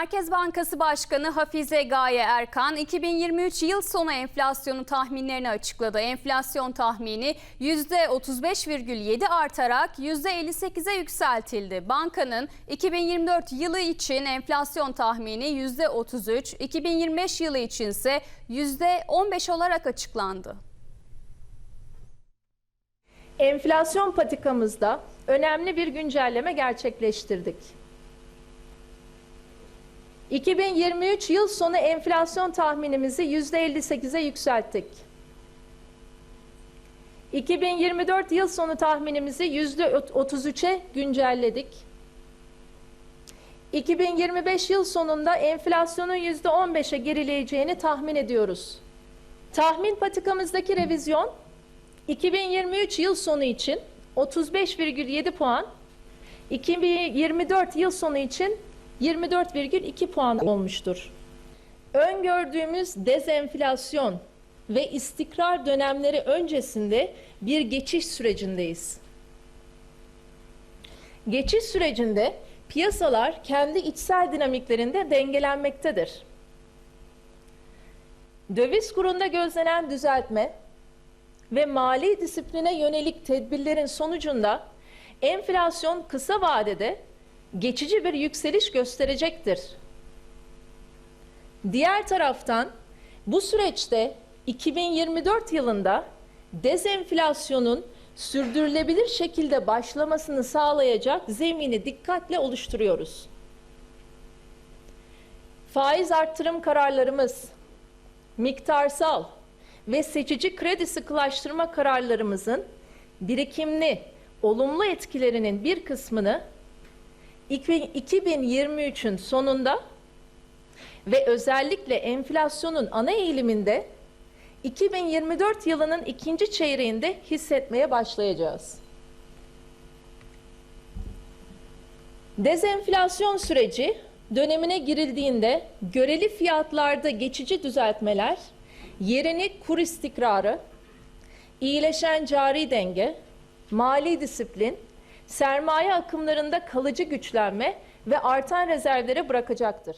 Merkez Bankası Başkanı Hafize Gaye Erkan 2023 yıl sonu enflasyonu tahminlerini açıkladı. Enflasyon tahmini %35,7 artarak %58'e yükseltildi. Bankanın 2024 yılı için enflasyon tahmini %33, 2025 yılı için ise %15 olarak açıklandı. Enflasyon patikamızda önemli bir güncelleme gerçekleştirdik. 2023 yıl sonu enflasyon tahminimizi %58'e yükselttik. 2024 yıl sonu tahminimizi %33'e güncelledik. 2025 yıl sonunda enflasyonun %15'e gerileyeceğini tahmin ediyoruz. Tahmin patikamızdaki revizyon 2023 yıl sonu için 35,7 puan, 2024 yıl sonu için 24,2 puan olmuştur. Öngördüğümüz dezenflasyon ve istikrar dönemleri öncesinde bir geçiş sürecindeyiz. Geçiş sürecinde piyasalar kendi içsel dinamiklerinde dengelenmektedir. Döviz kurunda gözlenen düzeltme ve mali disipline yönelik tedbirlerin sonucunda enflasyon kısa vadede geçici bir yükseliş gösterecektir. Diğer taraftan bu süreçte 2024 yılında dezenflasyonun sürdürülebilir şekilde başlamasını sağlayacak zemini dikkatle oluşturuyoruz. Faiz arttırım kararlarımız, miktarsal ve seçici kredi sıkılaştırma kararlarımızın birikimli olumlu etkilerinin bir kısmını 2023'ün sonunda ve özellikle enflasyonun ana eğiliminde 2024 yılının ikinci çeyreğinde hissetmeye başlayacağız. Dezenflasyon süreci dönemine girildiğinde göreli fiyatlarda geçici düzeltmeler yerini kur istikrarı, iyileşen cari denge, mali disiplin, sermaye akımlarında kalıcı güçlenme ve artan rezervlere bırakacaktır.